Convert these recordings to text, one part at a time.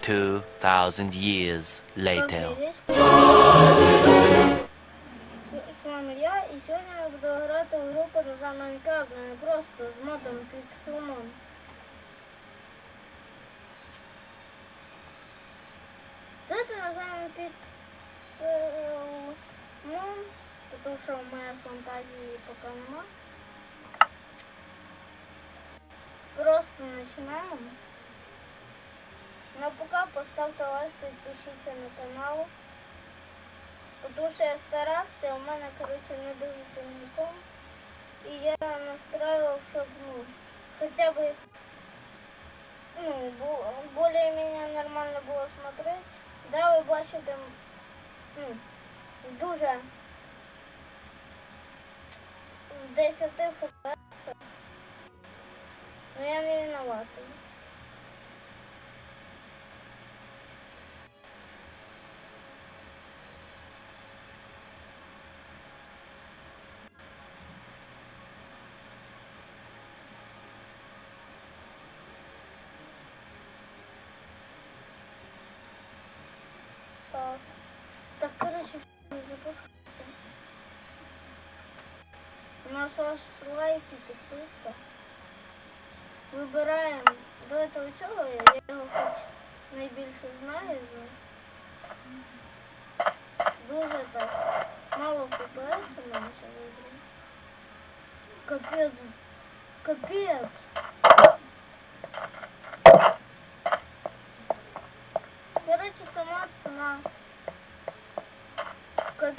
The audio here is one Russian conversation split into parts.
2,000 years later. З вами я і сьогодні я буду грати в гру за Майнкрафт, а не просто з модом Pixelmon. Тут називаємо Pixelmon, тому що в мене фантазії поки нема. Просто починаємо. Ну пока поставте лайк, підпишіться на канал. Тому що я старався, у мене, коротше, не дуже сильний ком. І я настроїв, щоб, ну, хоча б, ну, більш-менш нормально було смотреть. Да, ви бачите, ну, дуже в 10 фпс. Ну я не виноватий. Так, короче, запускайте. У нас у вас лайки, підписка. Вибираємо до этого чого я, я його хоч найбільше знаю. ну. Дуже так. Мало ФПС у мене ще вибрано. Капець. Капець. Короче, це мат на бы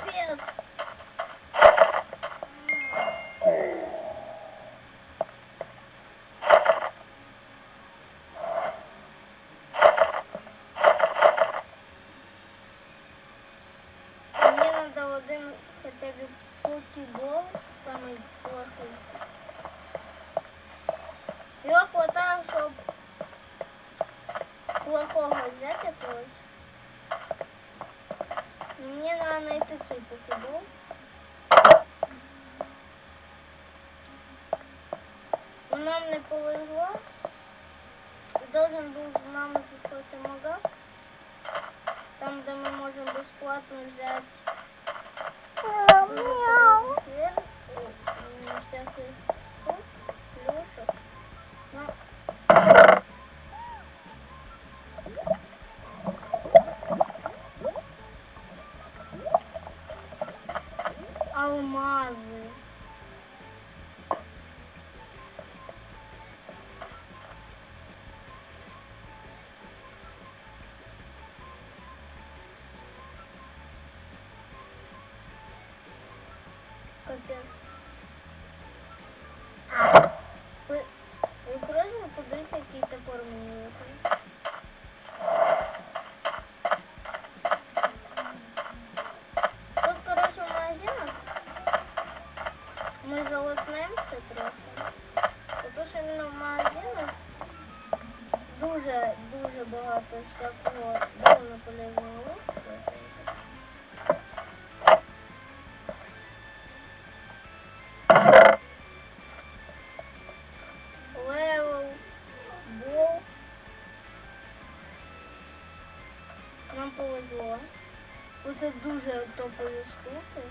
покебол, самый плохой. Его хватает, чтобы плохого взять якогось. Мне надо найти цей покебол. Но нам не повезло. Должен был з нами зустріти магаз. Там, де ми можемо безплатно взяти Вер- м, всяких штук, плюшек. Ну, Капец. повезло. Оце дуже топові штуки.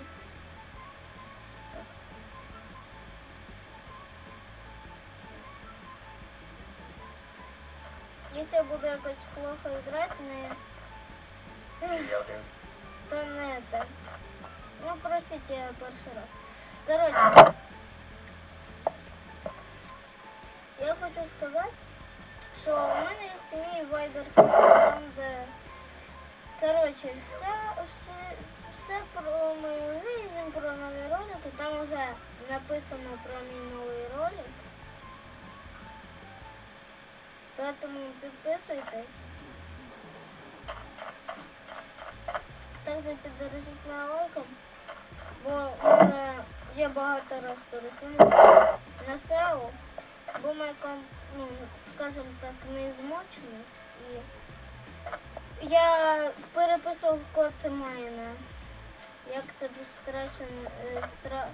Якщо я буду якось плохо грати, не... то не это. Ну, простите, я перший раз. Короче, я хочу сказати, що у мене є свій вайбер там, де коротше, все, все, все про мою жизнь, про нові ролики, там вже написано про мій новий ролик. Поэтому підписуйтесь. Також піддержіть мене лайком, бо мене є багато раз пересунути на SEO, бо моя ну, скажімо так, не змочена. І я переписав код майна. Як це страшно, е, стра,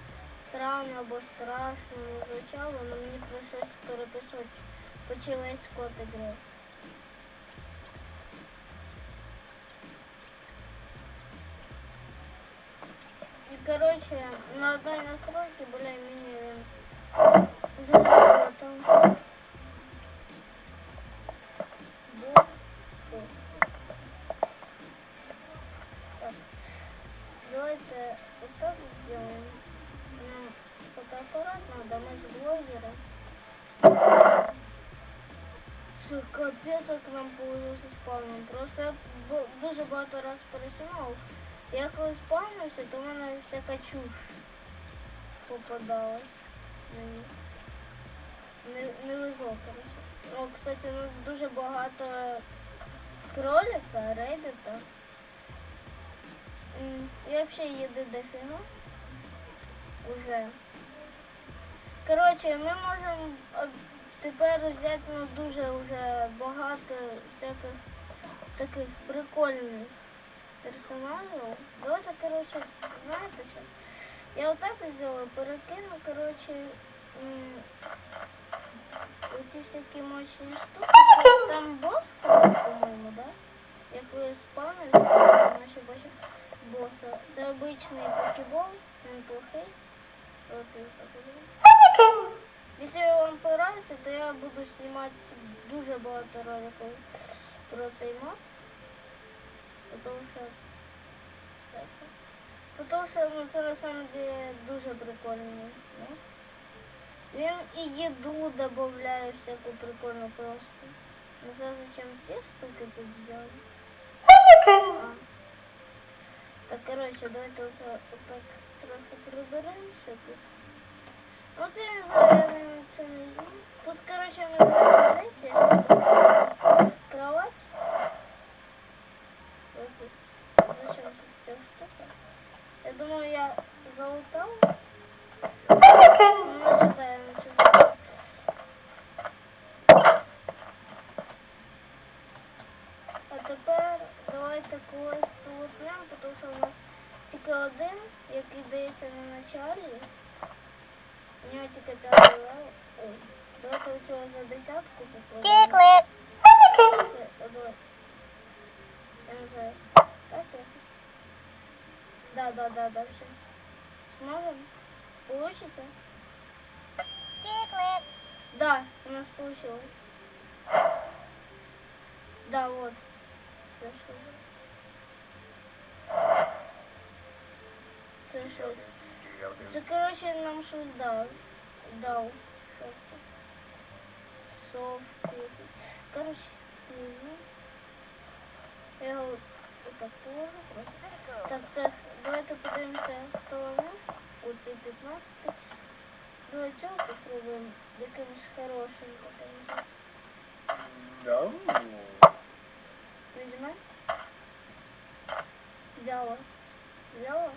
странно або страшно звучало, але мені прийшлось переписати почалась код ігри. И короче, на одной настройке более-менее заработал. Що капець, повезло зі спавном. Просто я дуже багато раз пересунув. Я коли спавнився, то в мене всяка чуш попадалась. мені. Не, не везло, коротше. О, кстати, у нас дуже багато кролика, рейдита. І взагалі їди дофіга. Уже. Коротше, ми можемо тепер взяти ну, дуже вже багато всяких таких прикольних персонажів. Давайте, коротше, знаєте що? Я отак зробила, перекину, коротше, оці всякі мощні штуки. Там бос, по-моєму, да? Як ви спавнився, наче бачив боса. Це обичний покебол, він плохий. От і покебол. Якщо вам понравится, то я буду снимать дуже багато роликів про цей мод. Потому що Потому що ну, це на самом деле дуже прикольний мод. Він і їду додає всяку прикольну просто. Не знаю, зачем ці штуки тут сделали. Короче, давайте вот так трохи приберемося тут. Не знаю, це. Тут, короче, ми поставлю кровать. Зачем тут ця штука? Я думаю, я залутал. Ну, начинаем, начинаем. А тепер давайте когось лутнемо, тому що у нас тільки один, який дається на началі. У нього тільки п'ятий левел. Ой. Давайте у цього за десятку попробуємо. Е, а давай. Я не знаю. Так якось. Да, да, да, да, все. Сможем? Получится? Да, у нас получилось. Да, вот. Це що? Це щось. Це, короче, нам щось дав. Дав. Що це? Софт. якийсь. Короче, візьму. Я його отак положу просто. Так, це, давайте подивимося, хто вони. Оцей 15. Давай цього попробуємо. Якимось хорошим таким. No. Візьме. Взяла. Взяла.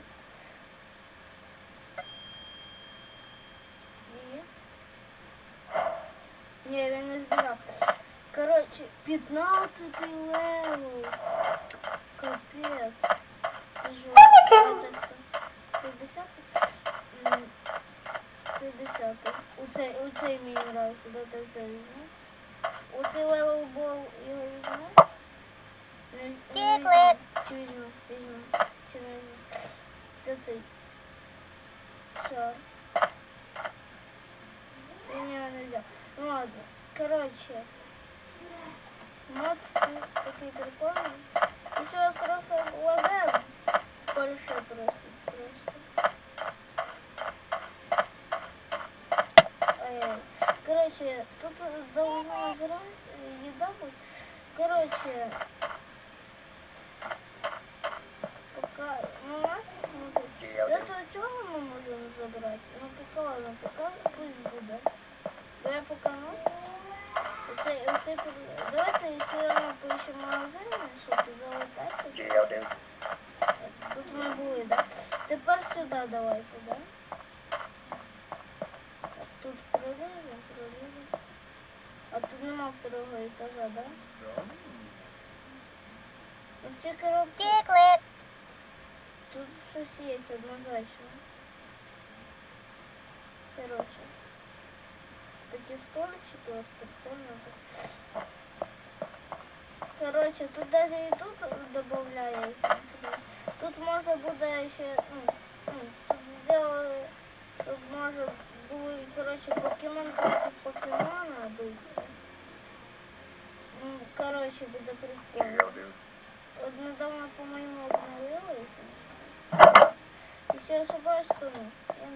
Ні, він не збирав. Коротше, 15 левел. Капець. Це жорстко. Це хто? Це 10? М, Це 10. Оцей, оцей мені нравиться. Дайте оцей візьму. Оцей левел був його візьму. Не- не візьму. Чи візьму? Візьму. Чи не візьму? Де цей? Шар. Короче. Мод такий прикольний. І ще вас трохи лагає. Больше просить просто. Ай-яй. Короче, тут должна зра еда быть. Короче, пока ну, у нас смотри, до этого чего мы можем забрать? Ну пока ладно, пока пусть будет. Да я пока ну. Е, давайте сьогодні поїщемо магазин, щоб залетати. Тут ми були, так? Тепер сюди давайте, так? Тут прорізу, прорізу. А тут нема второго етажа, так? Тут щось є однозначно. Короче. Такі столички, от прикольно. так. Короче, тут даже і тут додається. Тут можна буде ще, ну, ну, тут сделали, щоб може були, коротше, покемон проти покемона биться. Ну, коротше, буде прикольно. Deal, dude. Вот недавно, по-моему, обновилась. Если я ошибаюсь, то ну, я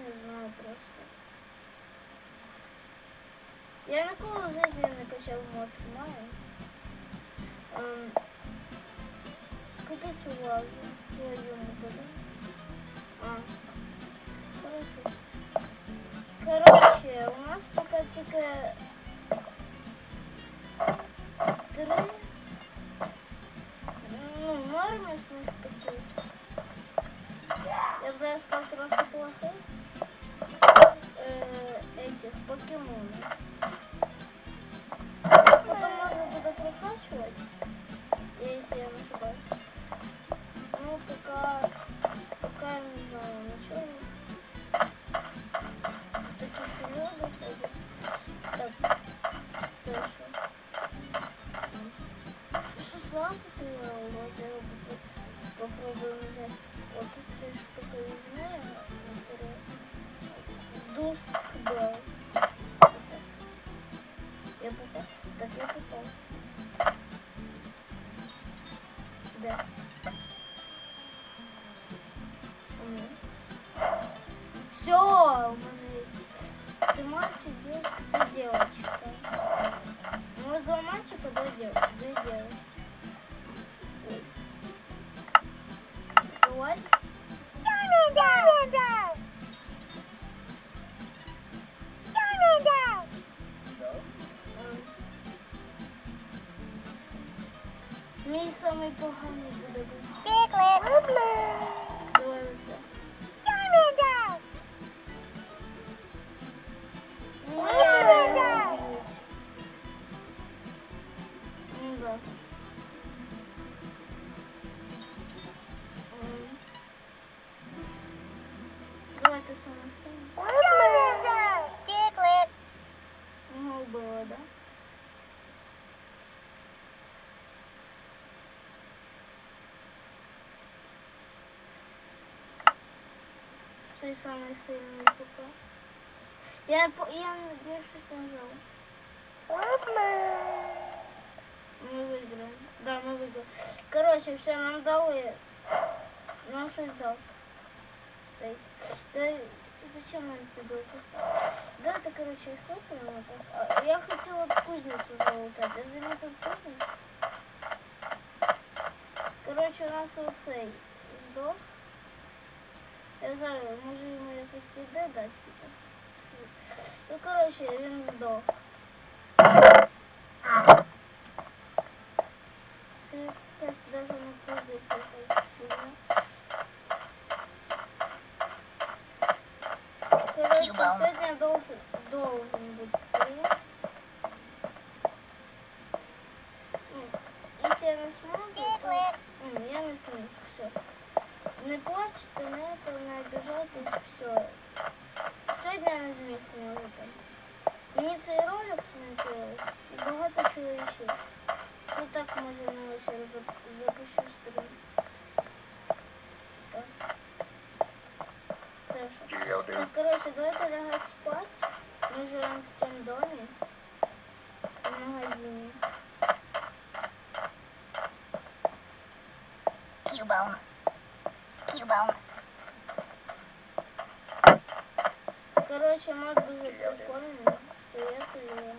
Я ніколи в житті не качав мод маю. Ем, куди цю лазу? Я йому куди? А. Хорошо. Короче, у нас пока тільки три ну, нормисных таких. Я бы даже сказал, трохи плохих. Э, этих покемонов. Прокачивать, если я не ошибаюсь. Ну, пока, пока я не знаю, на чем. Такие серьезные ходят. Так, це що? 16 вот я попробую взять. Вот эти штука изменяю, интересно. Дуск Белл. Я попал? Так я попал. Да. Все, у меня ты мальчик, девочка, ты девочка. Ну, два мальчика, две девочки. Цей самий сильний пока. Я, я, я щось нажав. Мы выиграем. Да, мы выиграем. Короче, все, нам дали. Нам щось дал. Дай. Дай. Зачем нам эти блоки поставили? Да, это, короче, их хватило вот так. А, я хотела кузницу залутать. Я заметил кузницу. Короче, у нас вот цей сдох. Знаю, може йому якось дати, типу. Ну, короче, він здох. Не плачьте, не это, не обижайтесь, все. Сьогодні я не зміг можете. Мені цей ролик смонтувати і багато чого ще. Це так може на вечір зап- запущу стрім. Так. Це що? Deal, dude. Так, короче, давайте лягать спать. Мы живем в том доме. В магазине. Cubone. Cubone. Короче, мод дуже прикольный. Советую